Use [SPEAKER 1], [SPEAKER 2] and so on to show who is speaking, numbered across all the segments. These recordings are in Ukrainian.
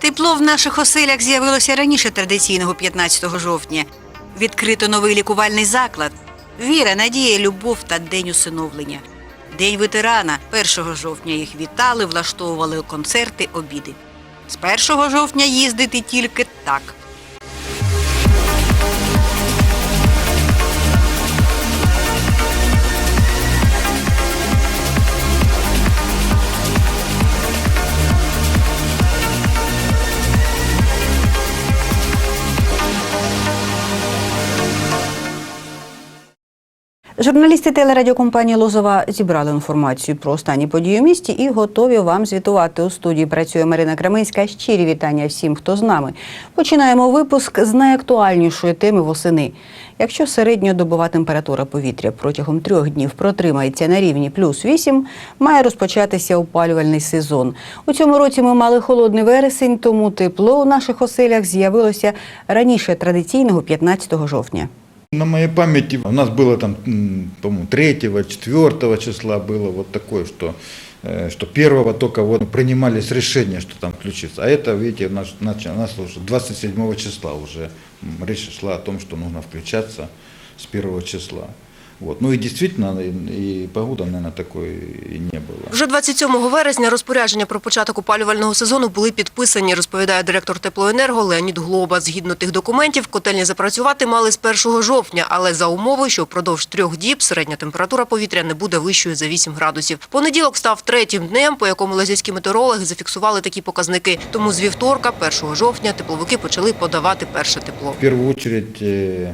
[SPEAKER 1] Тепло в наших оселях з'явилося раніше традиційного 15 жовтня. Відкрито новий лікувальний заклад. Віра, надія, любов та день усиновлення. День ветерана 1 жовтня їх вітали, влаштовували концерти, обіди. З 1 жовтня їздити тільки так. Журналісти телерадіокомпанії Лозова зібрали інформацію про останні події у місті і готові вам звітувати. У студії працює Марина Кременська. Щирі вітання всім, хто з нами. Починаємо випуск з найактуальнішої теми восени. Якщо середньодобова температура повітря протягом трьох днів протримається на рівні плюс 8, має розпочатися опалювальний сезон. У цьому році ми мали холодний вересень, тому тепло у наших оселях з'явилося раніше традиційного 15 жовтня.
[SPEAKER 2] На моей памяти у нас было там, по-моему, 3 4 числа было вот такое, что, э, что первого только вот принимались решения, что там включиться. А это, видите, у нас, у нас уже 27 числа уже речь шла о том, что нужно включаться с первого числа. Вот. Ну и действительно, и, и погода, наверное, такой и не было.
[SPEAKER 3] Вже 27 вересня розпорядження про початок опалювального сезону були підписані, розповідає директор теплоенерго Леонід Глоба. Згідно тих документів, котельні запрацювати мали з 1 жовтня, але за умови, що впродовж трьох діб середня температура повітря не буде вищою за 8 градусів. Понеділок став третім днем, по якому лазівські метеорологи зафіксували такі показники. Тому з вівторка, 1 жовтня, тепловики почали подавати перше тепло.
[SPEAKER 2] В первую очередь э, э,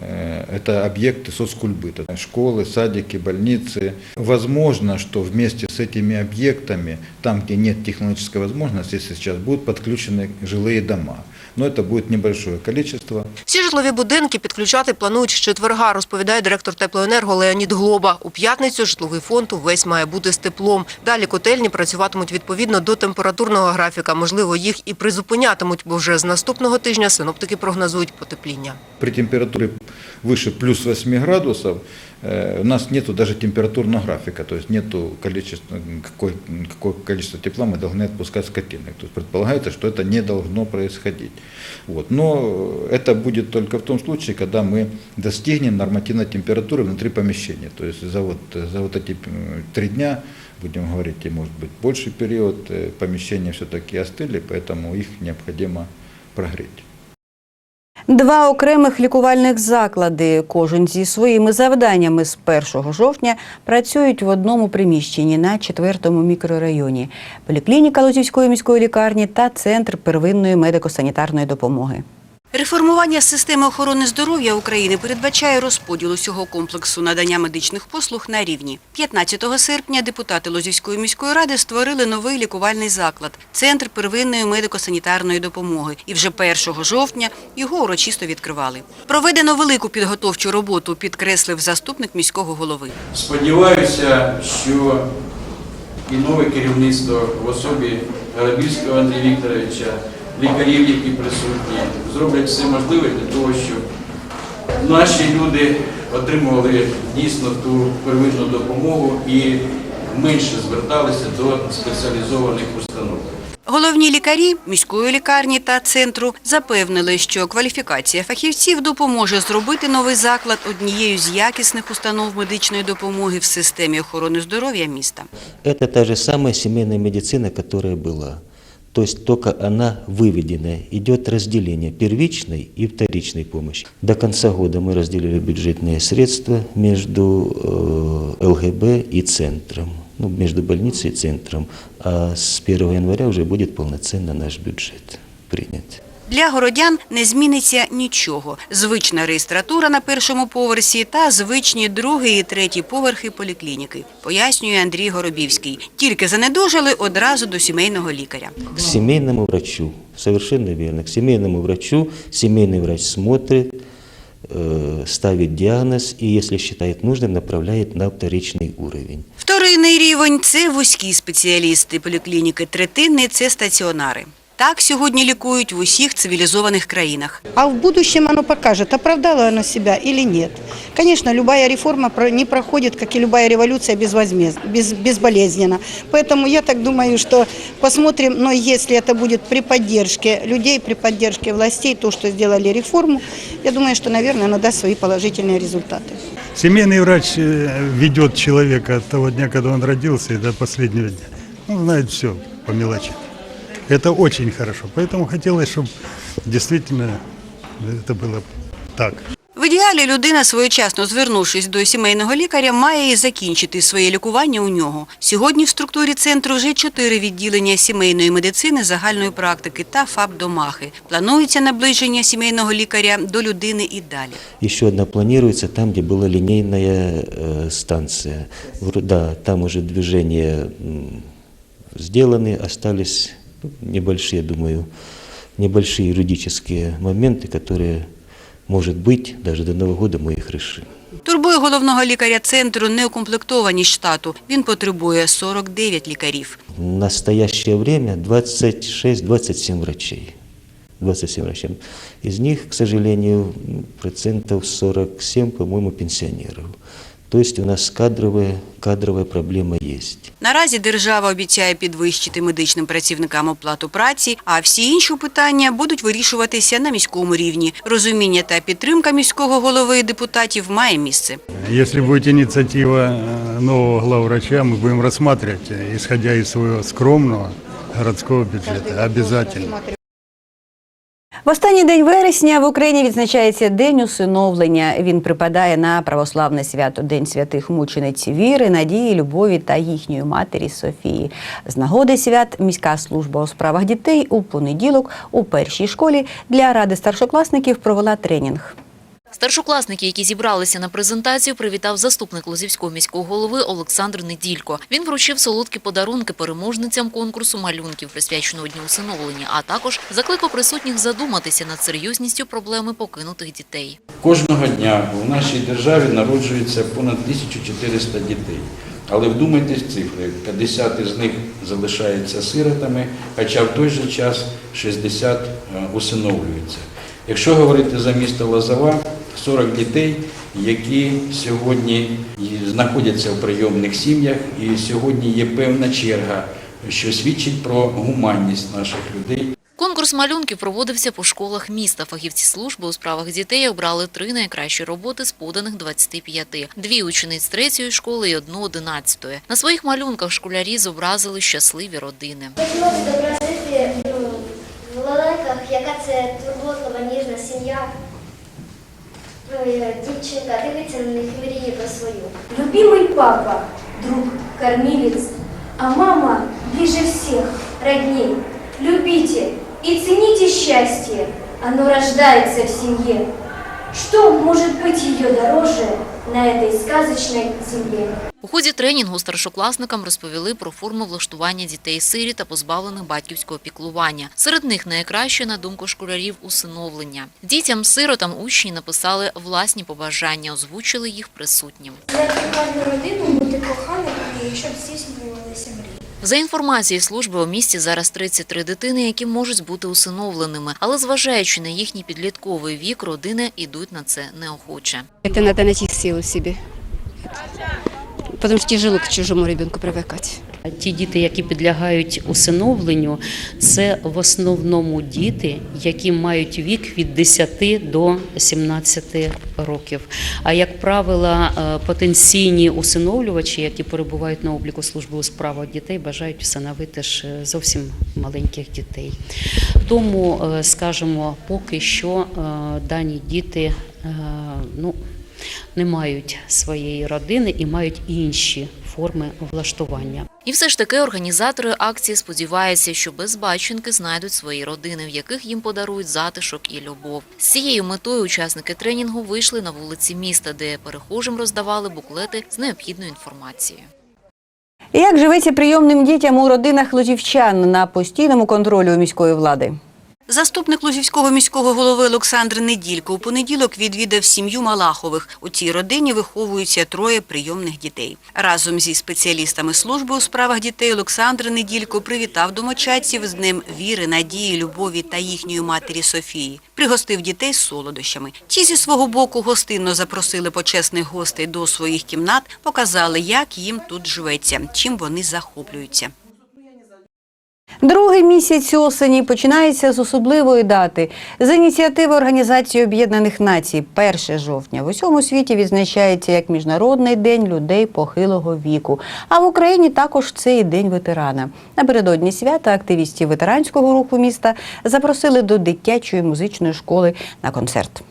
[SPEAKER 2] это объекты соцкульбыта, школы, садики, больницы. Возможно, что вместе с этими объектами, там, где нет технологической возможности, сейчас будут подключены жилые дома. Но это будет небольшое количество.
[SPEAKER 3] Всі житлові будинки підключати планують з четверга, розповідає директор теплоенерго Леонід Глоба. У п'ятницю житловий фонд увесь має бути з теплом. Далі котельні працюватимуть відповідно до температурного графіка. Можливо, їх і призупинятимуть, бо вже з наступного тижня синоптики прогнозують потепління.
[SPEAKER 2] При температуре выше плюс 8 градусов э, у нас нету даже температурного графика, то есть нету количества, какое, какое количество тепла мы должны отпускать с котельных. То есть предполагается, что это не должно происходить. Вот. Но это будет только в том случае, когда мы достигнем нормативной температуры внутри помещения. То есть за вот, за вот эти м, три дня, будем говорить, и может быть больший период, э, помещения все-таки остыли, поэтому их необходимо прогреть.
[SPEAKER 1] Два окремих лікувальних заклади, кожен зі своїми завданнями з 1 жовтня, працюють в одному приміщенні на 4-му мікрорайоні. Поліклініка Лозівської міської лікарні та центр первинної медико-санітарної допомоги. Реформування системи охорони здоров'я України передбачає розподіл усього комплексу надання медичних послуг на рівні. 15 серпня депутати Лозівської міської ради створили новий лікувальний заклад – Центр первинної медико-санітарної допомоги. І вже 1 жовтня його урочисто відкривали. Проведено велику підготовчу роботу, підкреслив заступник міського голови.
[SPEAKER 4] Сподіваюся, що і нове керівництво в особі Гарабільського Андрія Вікторовича, лікарів, які присутні, зроблять все можливе для того, щоб наші люди отримували дійсно ту первинну допомогу і менше зверталися до спеціалізованих установ.
[SPEAKER 1] Головні лікарі міської лікарні та центру запевнили, що кваліфікація фахівців допоможе зробити новий заклад однією з якісних установ медичної допомоги в системі охорони здоров'я міста.
[SPEAKER 5] Это та же самая семейная медицина, которая была. То есть только она выведена. Идет разделение первичной и вторичной помощи. До конца года мы разделили бюджетные средства между э, ЛГБ и центром. Ну, между больницей и центром. А с 1 января уже будет полноценно наш бюджет принят.
[SPEAKER 1] Для городян не зміниться нічого. Звична реєстратура на першому поверсі та звичні другий і третій поверхи поліклініки, пояснює Андрій Горобівський. Тільки занедужали одразу до сімейного лікаря.
[SPEAKER 5] К семейному врачу. Совершенно верно. К семейному врачу. Семейный врач смотрит, э, ставит диагноз и, если считает нужным, направляет на вторичный уровень.
[SPEAKER 1] Вторинний рівень – це вузькі спеціалісти поліклініки, третинний – це стаціонари. Так сьогодні лікують в усіх цивілізованих країнах.
[SPEAKER 6] А в будущем оно покажет, оправдало оно себя или нет. Конечно, любая реформа про- не проходит, как и любая революция, безвозмездно, без, безболезненно. Поэтому я так думаю, что посмотрим, но если это будет при поддержке людей, при поддержке властей, то, что сделали реформу, я думаю, что, наверное, оно даст свои положительные результаты.
[SPEAKER 7] Семейный врач э, ведет человека от того дня, когда он родился, и до последнего дня. Он знает все по мелочи. Это очень хорошо. Поэтому хотелось, чтобы действительно это было так.
[SPEAKER 1] В ідеалі людина, своєчасно звернувшись до сімейного лікаря, має і закінчити своє лікування у нього. Сьогодні в структурі центру вже чотири відділення сімейної медицини, загальної практики та ФАП-домахи. Планується наближення сімейного лікаря до людини і далі.
[SPEAKER 5] Еще одна планируется там, где была линейная э, станция. Вро- Да, там уже движения м, сделаны, остались ну, небольшие, думаю, небольшие юридические моменты, которые, может быть, даже до Нового года мы их решим.
[SPEAKER 1] Турбує головного лікаря центру неукомплектованість штату. Він потребує 49 лікарів.
[SPEAKER 5] В настоящее время 26-27 врачей. 27 врачей. Из них, к сожалению, м, процентов 47, по-моему, пенсионеров. То есть у нас кадровая, кадровая проблема есть.
[SPEAKER 1] Наразі держава обіцяє підвищити медичним працівникам оплату праці, а всі інші питання будуть вирішуватися на міському рівні. Розуміння та підтримка міського голови і депутатів має місце.
[SPEAKER 7] Если будет инициатива э, нового главврача, мы будем рассматривать, э, исходя из своего скромного городского бюджета. Обязательно.
[SPEAKER 1] В останній день вересня в Україні відзначається День усиновлення. Він припадає на православне свято День святих мучениць віри, надії, любові та їхньої матері Софії. З нагоди свят міська служба у справах дітей у понеділок у першій школі для ради старшокласників провела тренінг.
[SPEAKER 8] Старшокласники, які зібралися на презентацію, привітав заступник Лозівського міського голови Олександр Неділько. Він вручив солодкі подарунки переможницям конкурсу малюнків, присвяченого Дню усиновлення, а також закликав присутніх задуматися над серйозністю проблеми покинутих дітей.
[SPEAKER 4] Кожного дня у нашій державі народжується понад 1400 дітей. Але вдумайтесь в цифри, 50 із них залишаються сиротами, хоча в той же час 60 е, усиновлюються. Якщо говорити за місто Лозова, 40 дітей, які сьогодні знаходяться в прийомних сім'ях, і сьогодні є певна черга, що свідчить про гуманність наших людей.
[SPEAKER 8] Конкурс малюнків проводився по школах міста. Фахівці служби у справах дітей обрали три найкращі роботи з поданих 25. Дві учениць третьої школи і одну одинадцятої. На своїх малюнках школярі зобразили щасливі родини.
[SPEAKER 9] Хотілося зобразити це турботлива, ніжна сім'я. Ну, і дівчинка дивиться на них і мріє про свою.
[SPEAKER 10] Любимый папа, друг, кормилец, а мама ближе всех, родней. Любите и цените счастье, оно рождается в семье. Что может быть ее дороже на этой сказочной земле?
[SPEAKER 8] У ході тренінгу старшокласникам розповіли про форму влаштування дітей-сирі та позбавлених батьківського піклування. Серед них найкраще, на думку школярів, усиновлення. Дітям-сиротам учні написали власні побажання, озвучили їх присутнім.
[SPEAKER 10] Я гарну родину, бути коханим щоб здійснювалися мрії.
[SPEAKER 8] За інформацією служби у місті зараз 33 дитини, які можуть бути усиновленими, але зважаючи на їхній підлітковий вік, родини йдуть на це неохоче.
[SPEAKER 11] Это надо найти силу в собі, тому що тяжело к чужому дитину привыкать.
[SPEAKER 12] Ті діти, які підлягають усиновленню, це в основному діти, які мають вік від 10 до 17 років. А як правило, е, потенційні усиновлювачі, які перебувають на обліку служби у справах дітей, бажають усиновити ж е, зовсім маленьких дітей. Тому, е, скажімо, поки що дані діти ну, не мають своєї родини і мають інші форми влаштування.
[SPEAKER 8] І все ж таки організатори акції сподіваються, що безбаченки знайдуть свої родини, в яких їм подарують затишок і любов. З цією метою учасники тренінгу вийшли на вулиці міста, де перехожим роздавали буклети з необхідною інформацією.
[SPEAKER 1] Як живеться прийомним дітям у родинах лозівчан на постійному контролі у міської влади? Заступник Лузівського міського голови Олександр Неділько у понеділок відвідав сім'ю Малахових. У цій родині виховуються троє прийомних дітей. Разом зі спеціалістами служби у справах дітей Олександр Неділько привітав домочадців з Днем віри, надії, любові та їхньої матері Софії. Пригостив дітей з солодощами. Ті зі свого боку гостинно запросили почесних гостей до своїх кімнат, показали, як їм тут живеться, чим вони захоплюються. Другий місяць осені починається з особливої дати. З ініціативи Організації Об'єднаних Націй 1 жовтня в усьому світі відзначається як Міжнародний день людей похилого віку. А в Україні також це і День ветерана. Напередодні свята активістів ветеранського руху міста запросили до дитячої музичної школи на концерт.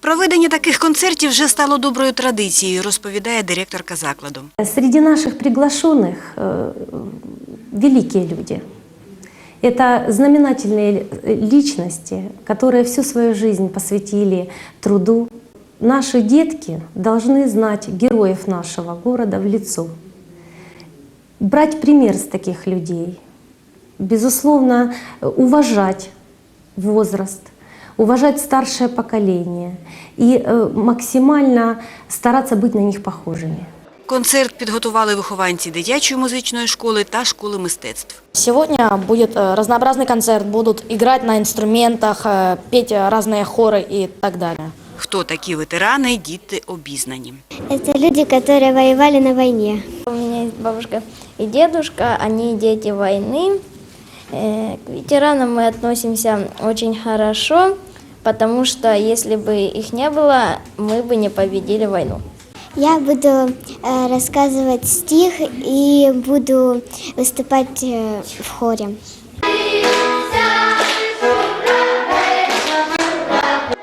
[SPEAKER 1] Проведення таких концертів вже стало доброю традицією, розповідає директорка закладу.
[SPEAKER 10] Среди наших приглашенных э, великие люди. Это знаменательные личности, которые всю свою жизнь посвятили труду. Наши детки должны знать героев нашего города в лицо. Брать пример с таких людей. Безусловно, уважать возраст, уважать старшее поколение и э, максимально стараться быть на них похожими.
[SPEAKER 1] Концерт підготували вихованці дитячої музичної школи та школи мистецтв.
[SPEAKER 10] Сегодня будет э, разнообразный концерт, будут играть на инструментах, э, петь э, разные хоры и так далее.
[SPEAKER 1] Хто такі ветерани, діти обізнані.
[SPEAKER 9] Это люди, которые воевали на войне.
[SPEAKER 10] У меня есть бабушка и дедушка, они дети войны. Э, К ветеранам мы относимся очень хорошо, потому что если бы их не было, мы бы не победили войну.
[SPEAKER 9] Я буду э, рассказывать стих и буду выступать э, в хоре.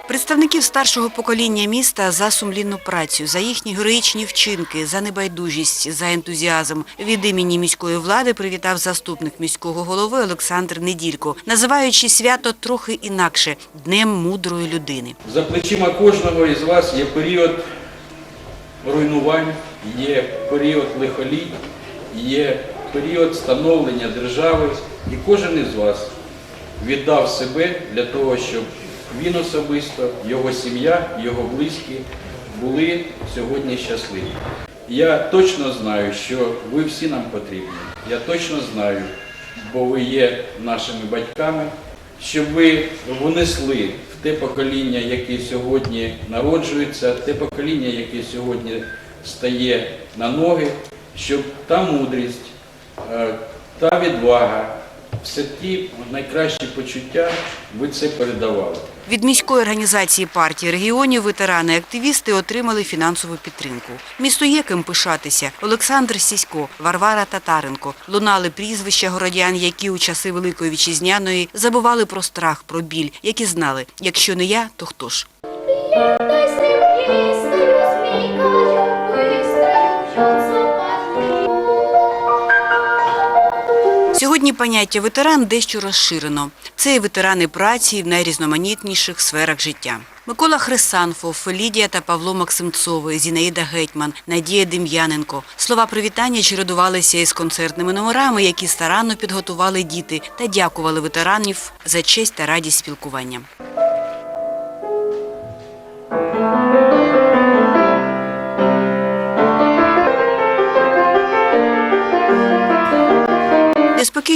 [SPEAKER 1] Представників старшого покоління міста за сумлінну працю, за їхні героїчні вчинки, за небайдужість, за ентузіазм від імені міської влади привітав заступник міського голови Олександр Неділько, називаючи свято трохи інакше Днем мудрої людини.
[SPEAKER 4] За плечима кожного із вас є період руйнувань, є період лихоліть, є період становлення держави, і кожен із вас віддав себе для того, щоб він особисто, його сім'я, його близькі були сьогодні щасливі. Я точно знаю, що ви всі нам потрібні. Я точно знаю, бо ви є нашими батьками, щоб ви внесли те покоління, яке сьогодні народжується, те покоління, яке сьогодні стає на ноги, щоб та мудрість, е, та відвага, все ті найкращі почуття ви це передавали.
[SPEAKER 1] Від міської організації партії регіонів ветерани-активісти отримали фінансову підтримку. Місто є ким пишатися. Олександр Сісько, Варвара Татаренко лунали прізвища городян, які у часи Великої Вітчизняної забували про страх, про біль, які знали, якщо не я, то хто ж. Поняття ветеран дещо розширено. Це і ветерани праці в найрізноманітніших сферах життя. Микола Хрисанфов, Лідія та Павло Максимцови, Зінаїда Гетьман, Надія Дем'яненко. Слова привітання чередувалися із концертними номерами, які старанно підготували діти та дякували ветеранів за честь та радість спілкування.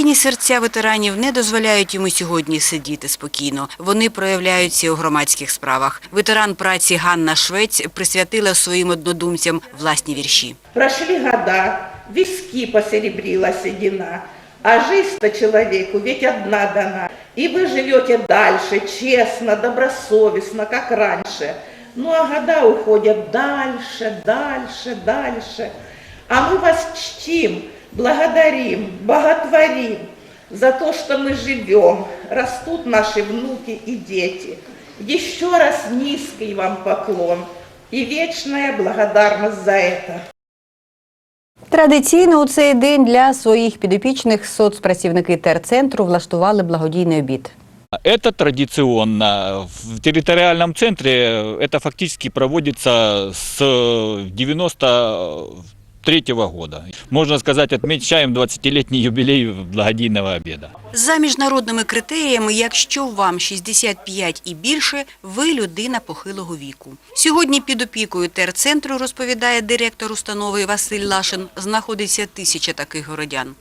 [SPEAKER 1] Неспокійні серця ветеранів не дозволяють йому сьогодні сидіти спокійно. Вони проявляються у громадських справах. Ветеран праці Ганна Швець присвятила своїм однодумцям власні вірші.
[SPEAKER 13] Прошли года, виски посеребрила седина, а жизнь-то человеку ведь одна дана. И вы живете дальше, честно, добросовестно, как раньше. Ну а года уходят дальше, дальше, дальше. А мы вас чтим, благодарим, боготворим за то, что мы живем, растут наши внуки и дети. Еще раз низкий вам поклон и вечная благодарность за это.
[SPEAKER 1] Традиційно у цей день для своїх підопічних соцпрацівники терцентру влаштували благодійний обід.
[SPEAKER 14] Это традиционно. В территориальном центре это фактически проводится с 90 третьего года. Можно сказать, отмечаем 20-летний юбилей благодійного обеда.
[SPEAKER 1] За міжнародними критеріями, якщо вам 65 і більше, ви людина похилого віку. Сьогодні під опікою терцентру, розповідає директор установи Василь Лашин, знаходиться тисяча таких городян.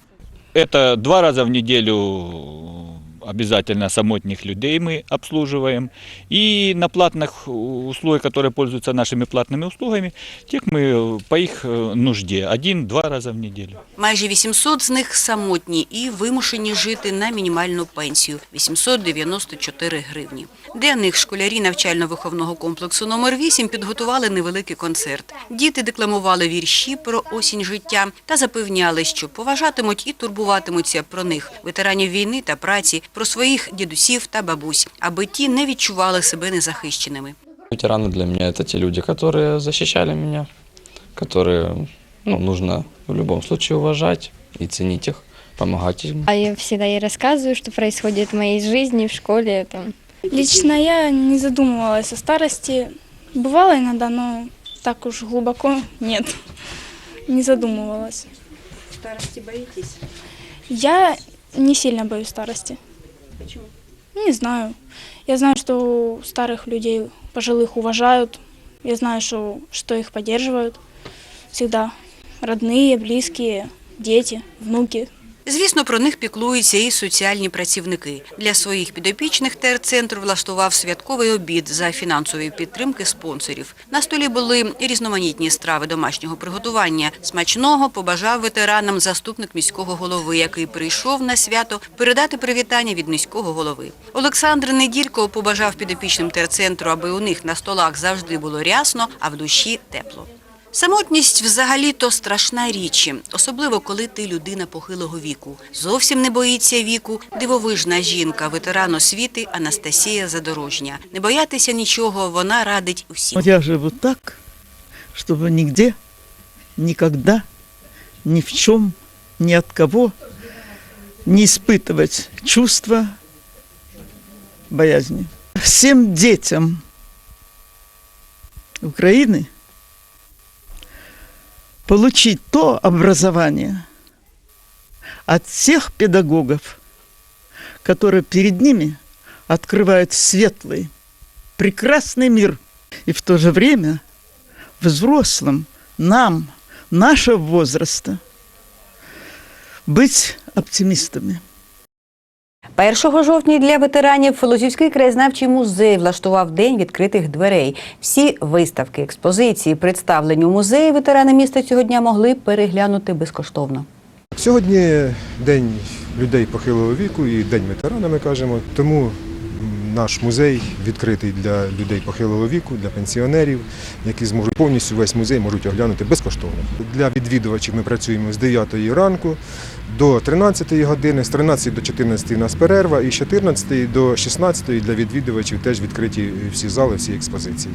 [SPEAKER 14] Это два раза в неделю обязательно самотних людей мы обслуживаем. И на платных услугах, которые пользуются нашими платными услугами, тех мы по их э, нужде один-два раза в неделю.
[SPEAKER 1] Майже 800 з них самотні і вимушені жити на мінімальну пенсію – 894 гривні. Для них школярі навчально-виховного комплексу номер 8 підготували невеликий концерт. Діти декламували вірші про осінь життя та запевняли, що поважатимуть і турбуватимуться про них, ветеранів війни та праці, про своїх дідусів та бабусь, аби ті не відчували себе незахищеними.
[SPEAKER 15] Ветераны для меня это те люди, которые защищали меня, которые ну, нужно в любом случае уважать и ценить их, помогать им.
[SPEAKER 9] А я всегда ей рассказываю, что происходит в моей жизни, в школе. Там.
[SPEAKER 10] Лично я не задумывалась о старости. Бывало иногда, но так уж глубоко нет. Не задумывалась.
[SPEAKER 1] Старості боїтесь?
[SPEAKER 10] Я не сильно боюсь старости.
[SPEAKER 1] Почему?
[SPEAKER 10] Не знаю. Я знаю, что старых людей, пожилых уважают. Я знаю, что, что их поддерживают всегда. Родные, близкие, дети, внуки.
[SPEAKER 1] Звісно, про них піклуються і соціальні працівники. Для своїх підопічних терцентр влаштував святковий обід за фінансової підтримки спонсорів. На столі були різноманітні страви домашнього приготування. Смачного побажав ветеранам заступник міського голови, який прийшов на свято передати привітання від міського голови. Олександр Неділько побажав підопічним терцентру, аби у них на столах завжди було рясно, а в душі тепло. Самотність взагалі-то страшна річ, особливо коли ти людина похилого віку. Зовсім не боїться віку дивовижна жінка, ветеран освіти Анастасія Задорожня. Не боятися нічого, вона радить усім.
[SPEAKER 16] Вот я живу так, чтобы нигде, никогда, ни в чем, ни от кого не испытывать чувства боязни. Всем детям Украины получить то образование от тех педагогов, которые перед ними открывают светлый, прекрасный мир. И в то же время взрослым, нам, нашего возраста, быть оптимистами.
[SPEAKER 1] 1 жовтня для ветеранів Лозівський краєзнавчий музей влаштував День відкритих дверей. Всі виставки, експозиції, представлені у музеї ветерани міста цього дня могли переглянути безкоштовно.
[SPEAKER 17] Сьогодні день людей похилого віку і день ветерана, ми кажемо. Тому наш музей відкритий для людей похилого віку, для пенсіонерів, які зможуть повністю весь музей можуть оглянути безкоштовно. Для відвідувачів ми працюємо з 9 ранку до 13 години, з 13 до 14 у нас перерва, і з 14 до 16 для відвідувачів теж відкриті всі зали, всі експозиції.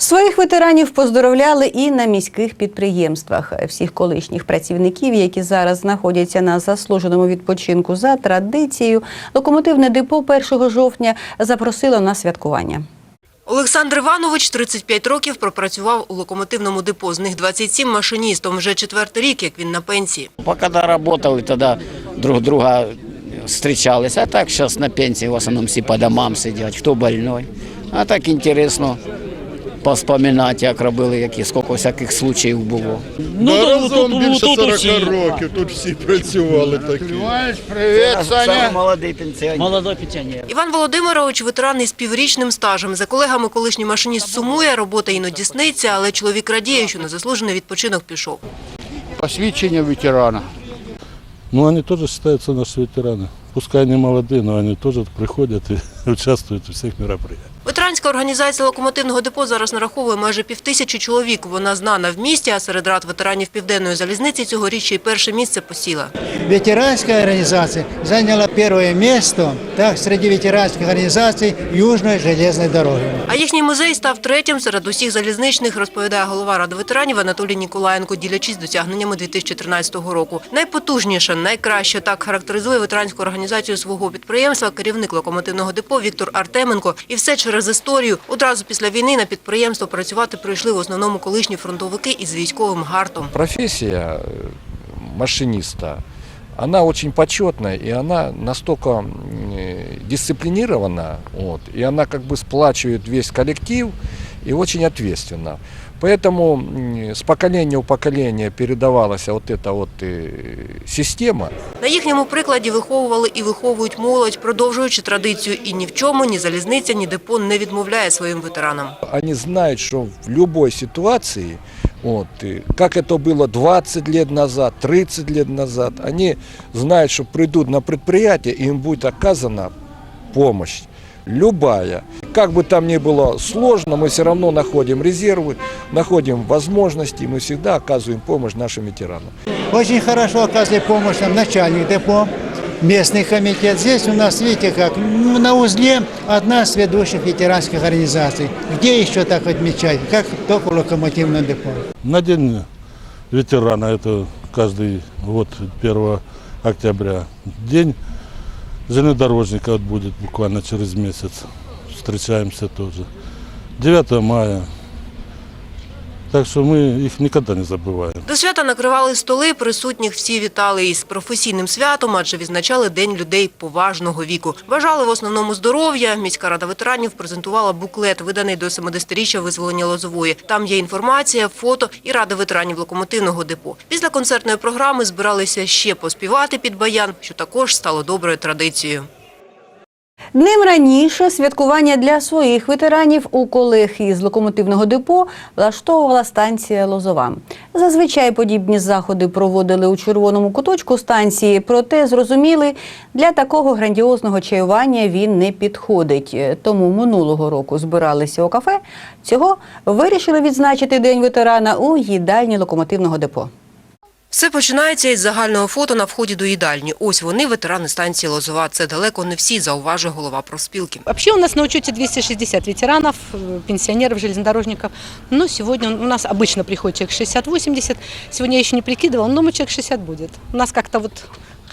[SPEAKER 1] Своїх ветеранів поздоровляли і на міських підприємствах. Всіх колишніх працівників, які зараз знаходяться на заслуженому відпочинку за традицією, локомотивне депо 1 жовтня запросило на святкування.
[SPEAKER 3] Олександр Іванович 35 років пропрацював у локомотивному депо. З них 27 машиністом. Вже четвертий рік, як він на пенсії.
[SPEAKER 18] Пока работали, тогда друг друга встречались. А так сейчас на пенсии в основном все по домам сидят, кто больной. А так интересно поспоминати, як робили, які, скільки всяких случаїв було.
[SPEAKER 19] Ну, разом більше 40 років, тут всі працювали такі.
[SPEAKER 18] Привіт, Саня. молодий пенсіонер.
[SPEAKER 19] Молодой пенсіонер.
[SPEAKER 3] Іван Володимирович – ветеран із піврічним стажем. За колегами колишній машиніст сумує, робота іноді сниться, але чоловік радіє, що на заслужений відпочинок пішов.
[SPEAKER 19] Посвідчення ветерана.
[SPEAKER 7] Ну, они тоже считаются наши ветераны. Пускай они молодые, но они тоже приходят и участвуют во всех мероприятиях.
[SPEAKER 3] Ветеранська організація локомотивного депо зараз нараховує майже півтисячі чоловік. Вона знана в місті, а серед рад ветеранів Південної залізниці цьогоріч й перше місце посіла.
[SPEAKER 20] Ветеранская организация заняла первое место так, среди ветеранских организаций Южной железной дороги.
[SPEAKER 3] А їхній музей став третім серед усіх залізничних, розповідає голова Ради ветеранів Анатолій Ніколаєнко, ділячись досягненнями 2013 року. Найпотужніше, найкраще так характеризує ветеранську організацію свого підприємства керівник локомотивного депо Віктор Артеменко. І все через історію. Одразу після війни на підприємство працювати прийшли в основному колишні фронтовики із військовим гартом.
[SPEAKER 21] Профессия э, машиниста, она очень почетная, и она настолько м, э, дисциплинирована, вот, и она как бы сплачивает весь коллектив и очень ответственна. Поэтому м, с поколения в поколение передавалась вот эта вот э, система.
[SPEAKER 3] На їхньому прикладі виховували і виховують молодь, продовжуючи традицію. І ні в чому ні залізниця, ні депо не відмовляє своїм ветеранам.
[SPEAKER 21] Они знают, что в любой ситуации, вот, и как это было 20 лет назад, 30 лет назад, они знают, что придут на предприятие, и им будет оказана помощь. Любая. Как бы там ни было сложно, мы все равно находим резервы, находим возможности, мы всегда оказываем помощь нашим ветеранам.
[SPEAKER 20] Очень хорошо оказывает помощь нам начальник депо, местный комитет. Здесь у нас, видите, как ну, на узле одна из ведущих ветеранских организаций. Где еще так отмечать, как только в локомотивном депо.
[SPEAKER 22] На день ветерана, это каждый год 1 октября. День железнодорожника вот будет буквально через месяц. Встречаемся тоже. 9 мая. Так что мы их никогда не забываем.
[SPEAKER 3] До свята накривали столи, присутніх всі вітали із професійним святом, адже відзначали День людей поважного віку. Бажали в основному здоров'я. Міська рада ветеранів презентувала буклет, виданий до 70-річчя визволення Лозової. Там є інформація, фото і рада ветеранів локомотивного депо. Після концертної програми збиралися ще поспівати під баян, що також стало доброю традицією.
[SPEAKER 1] Днем раніше святкування для своїх ветеранів у колег із локомотивного депо влаштовувала станція Лозова. Зазвичай подібні заходи проводили у червоному куточку станції, проте зрозуміли, для такого грандіозного чаювання він не підходить. Тому минулого року збиралися у кафе. Цього вирішили відзначити День ветерана у їдальні локомотивного депо.
[SPEAKER 3] Все починається із загального фото на вході до їдальні. Ось вони, ветерани станції Лозова. Це далеко не всі, зауважує голова профспілки.
[SPEAKER 23] Вообще у нас на учете 260 ветеранов, э, пенсионеров, железнодорожников. Но сегодня у нас обычно приходит человек 60-80. Сегодня я еще не прикидывала, но думаю, человек 60 будет. У нас как-то вот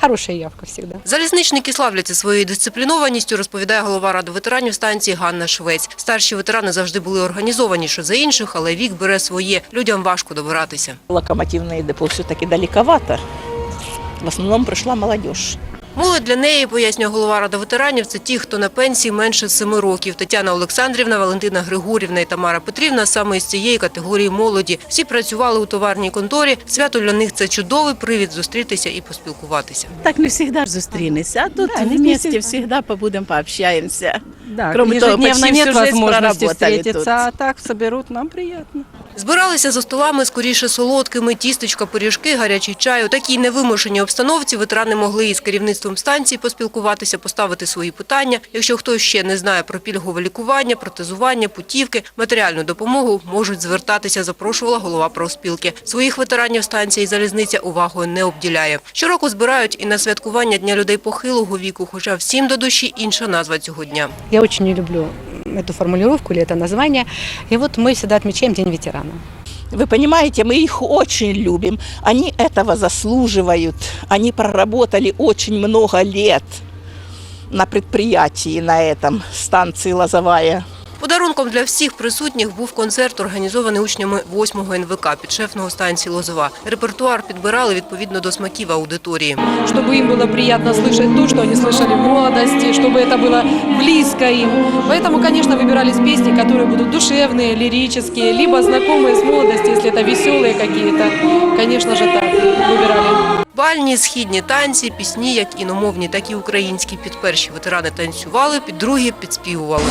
[SPEAKER 23] хорошая явка всегда.
[SPEAKER 3] Залізничники славляться своєю дисциплінованістю, розповідає голова ради ветеранів станції Ганна Швець. Старші ветерани завжди були організованіше за інших, але вік бере своє. Людям важко добиратися.
[SPEAKER 24] Локомотивне депо все-таки далековато. В основному прийшла молодежь.
[SPEAKER 3] Молодь для неї, пояснює голова ради ветеранів, це ті, хто на пенсії менше семи років. Тетяна Олександрівна, Валентина Григорівна і Тамара Петрівна саме із цієї категорії молоді. Всі працювали у товарній конторі. Свято для них це чудовий привід зустрітися і поспілкуватися.
[SPEAKER 25] Так не всегда зустрінемся, а тут
[SPEAKER 24] Да, не
[SPEAKER 25] вместе
[SPEAKER 24] всегда.
[SPEAKER 25] всегда побудем, пообщаемся.
[SPEAKER 23] Да,
[SPEAKER 25] Кроме того, почти
[SPEAKER 23] нет
[SPEAKER 25] всю жизнь проработали тут.
[SPEAKER 23] а так соберут, нам приятно.
[SPEAKER 3] Збиралися за столами скоріше солодкими, тістечка, пиріжки, гарячий чай. У такій невимушеній обстановці ветерани могли із керівництвом станції поспілкуватися, поставити свої питання. Якщо хтось ще не знає про пільгове лікування, протезування, путівки, матеріальну допомогу, можуть звертатися, запрошувала голова профспілки. Своїх ветеранів станції залізниця увагою не обділяє. Щороку збирають і на святкування Дня людей похилого віку, хоча всім до душі інша назва цього дня.
[SPEAKER 23] Я очень не люблю эту формулировку или это название. И вот мы всегда отмечаем День ветерана.
[SPEAKER 24] Вы понимаете, мы их очень любим. Они этого заслуживают. Они проработали очень много лет на предприятии на этом, станции Лозовая.
[SPEAKER 3] Подарунком для всіх присутніх був концерт, організований учнями 8-го НВК підшефного станції Лозова. Репертуар підбирали відповідно до смаків аудиторії.
[SPEAKER 23] Чтобы им было приятно слышать то, что они слышали в молодости, чтобы это было близко им. Поэтому, конечно, выбирались песни, которые будут душевные, лирические, либо знакомые с молодости, если это веселые какие-то. Конечно же, так выбирали.
[SPEAKER 3] Бальні, східні танці, пісні, як іномовні, так і українські. Під перші ветерани танцювали, під другі підспівували.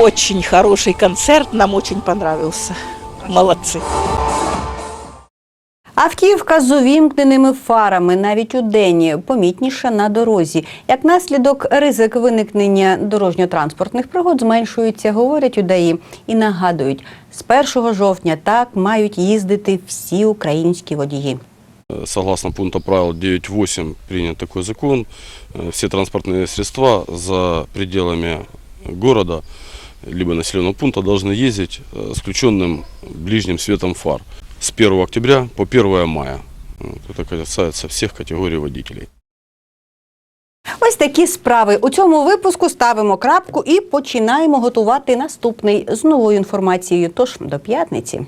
[SPEAKER 24] Очень хороший концерт, нам очень понравился. Молодцы.
[SPEAKER 1] Автівка з увімкненими фарами навіть у день помітніше на дорозі. Як наслідок, ризик виникнення дорожньо-транспортних пригод зменшується, говорять у ДАІ і нагадують, з 1 жовтня так мають їздити всі українські водії.
[SPEAKER 26] Согласно пункту правил 9.8 принят такой закон. Э, Все транспортные средства за пределами города либо населенного пункта должны ездить э, с включенным ближним светом фар с 1 октября по 1 мая. Вот Это касается всех категорий водителей.
[SPEAKER 7] Ось такі справи. У цьому випуску ставимо крапку і починаємо готувати наступний з новою інформацією. Тож до п'ятниці.